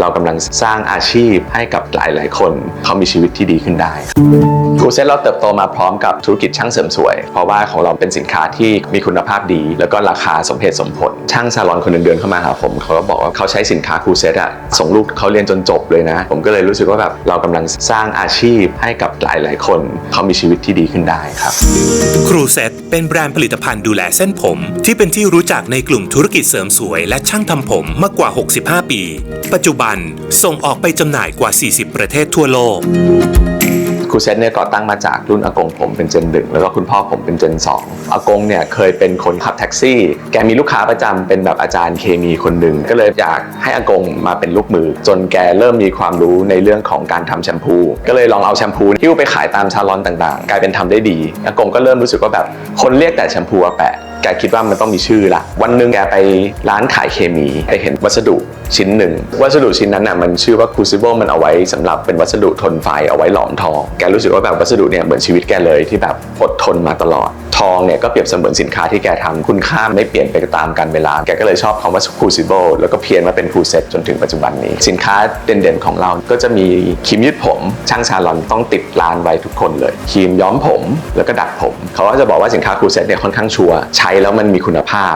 เรากำลังสร้างอาชีพให้กับหลาย ๆ คนเขามีชีวิตที่ดีขึ้นได้กูเซ็ตเราเติบโตมาพร้อมกับธุรกิจช่างเสริมสวย เพราะว่าของเราเป็นสินค้าที่มีคุณภาพดี แล้วก็ราคาสมเหตุสมผล ช่างซาลอนคนนึงเดินเข้ามาหาผมเขาก็บอกว่าเขาใช้สินค้าคูเซ็ตอะส่งลูกเขาเรียนจนจบเลยนะ ผมก็เลยรู้สึกว่าแบบเรากำลังสร้างอาชีพให้กับหลาย ๆ คนเขามีชีวิตที่ดีขึ้นได้ครับครูเซ็ตเป็นแบรนด์ผลิตภัณฑ์ดูแลเส้นผม ที่เป็นที่รู้จักในกลุ่มธุรกิจเสริมสวย และช่างทำผมมากกว่า 65 ปี ปัจจุบันส่งออกไปจำหน่ายกว่า 40 ประเทศทั่วโลกครูเซตเนี่ยก่อตั้งมาจากรุ่นอากงผมเป็นเจนหนึ่งแล้วก็คุณพ่อผมเป็นเจนสองอากงเนี่ยเคยเป็นคนขับแท็กซี่ แกมีลูกค้าประจำเป็นแบบอาจารย์เคมีคนหนึ่งก็เลยอยากให้อากงมาเป็นลูกมือ จนแกเริ่มมีความรู้ในเรื่องของการทำแชมพู ก็เลยลองเอาแชมพูที่ไปขายตามซาลอนต่างๆ กลายเป็นทำได้ดีอากงก็เริ่มรู้สึกว่าแบบคนเรียกแต่แชมพูอาแปะ แกคิดว่ามันต้องมีชื่อละวันหนึ่งแกไปร้านขายเคมีไปเห็นวัสดุชิ้นหนึ่ง วัสดุชิ้นนั้นน่ะมันชื่อว่า crucible มันเอาไว้สำหรับเป็นวัสดุทนไฟเอาไว้หลอมทอง แกรู้สึกว่าแบบวัสดุเนี่ยเหมือนชีวิตแกเลยที่แบบอดทนมาตลอด องเนี่ยก็เปรียบเสมือนสินค้าที่แกทำคุณค่าไม่เปลี่ยนไปตามกาลเวลา แกก็เลยชอบคำว่า crucible แล้วก็เพียนมาเป็น cru set จนถึงปัจจุบันนี้ สินค้าเด่นๆของเราก็จะมีครีมยืดผมช่างซาลอนต้องติดร้านไว้ทุกคนเลยครีมย้อมผมแล้วก็ดัดผม เขาก็จะบอกว่าสินค้า cru set เนี่ยค่อนข้างชัวร์ใช้แล้วมันมีคุณภาพ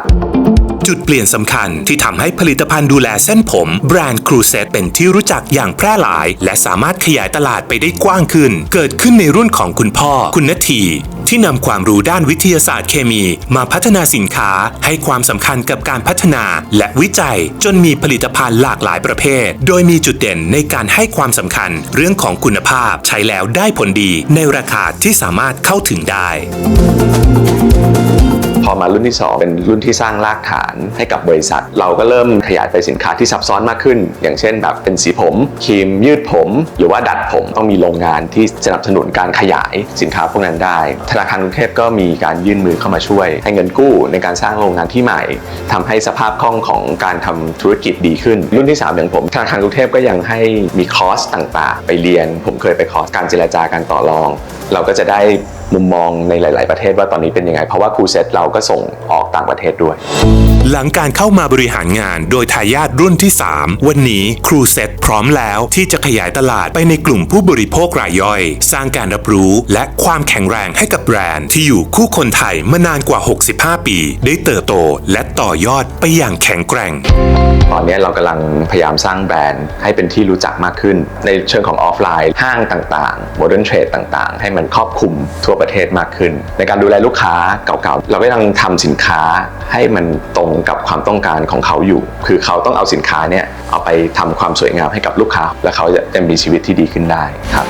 จุดเปลี่ยนสำคัญที่ทำให้ผลิตภัณฑ์ดูแลเส้นผม แบรนด์ครูเซตเป็นที่รู้จักอย่างแพร่หลาย และสามารถขยายตลาดไปได้กว้างขึ้น เกิดขึ้นในรุ่นของคุณพ่อ คุณนที ที่นำความรู้ด้านวิทยาศาสตร์เคมี มาพัฒนาสินค้าให้ความสำคัญกับการพัฒนาและวิจัย จนมีผลิตภัณฑ์หลากหลายประเภท โดยมีจุดเด่นในการให้ความสำคัญเรื่องของคุณภาพใช้แล้วได้ผลดีในราคาที่สามารถเข้าถึงได้ พอมารุ่นที่ 2 เป็นรุ่นที่สร้างรากฐานให้กับบริษัท เราก็เริ่มขยายไปสินค้าที่ซับซ้อนมากขึ้น อย่างเช่น แบบเป็นสีผมครีมยืดผม หรือว่าดัดผมต้องมีโรงงานที่สนับสนุนการขยายสินค้าพวกนั้นได้ ธนาคารกรุงเทพก็มีการยื่นมือเข้ามาช่วย ให้เงินกู้ในการสร้างโรงงานที่ใหม่ทำให้สภาพคล่องของการทำธุรกิจดีขึ้น รุ่นที่ 3 อย่างผมธนาคารกรุงเทพก็ยังให้มีคอร์สต่างๆ ไปเรียน ผมเคยไปคอร์สการเจรจาการต่อรอง เราก็จะได้ มุมมองในหลาย ๆ ประเทศว่าตอนนี้เป็นยังไง เพราะว่าครูเซ็ตเราก็ส่งออกต่างประเทศด้วย หลังการเข้ามาบริหารงานโดยทายาทรุ่นที่ 3 วันนี้ครูเซ็ตพร้อมแล้วที่จะขยายตลาดไปในกลุ่มผู้บริโภครายย่อย สร้างการรับรู้และความแข็งแรงให้กับแบรนด์ที่อยู่คู่คนไทยมานานกว่า 65 ปี ได้เติบโตและต่อยอดไปอย่างแข็งแกร่ง ตอนนี้เรากำลังพยายามสร้างแบรนด์ให้เป็นที่รู้จักมากขึ้น ในเชิงของออฟไลน์ห้างต่างๆโมเดิร์นเทรดต่างๆ ให้มันครอบคลุมทั่วประเทศมากขึ้น ในการดูแลลูกค้าเก่าๆ เราก็ยังทำสินค้าให้มันตรงกับความต้องการของเขาอยู่ คือเขาต้องเอาสินค้าเนี่ยเอาไปทำความสวยงามให้กับลูกค้า แล้วเขาจะมีชีวิตที่ดีขึ้นได้ครับ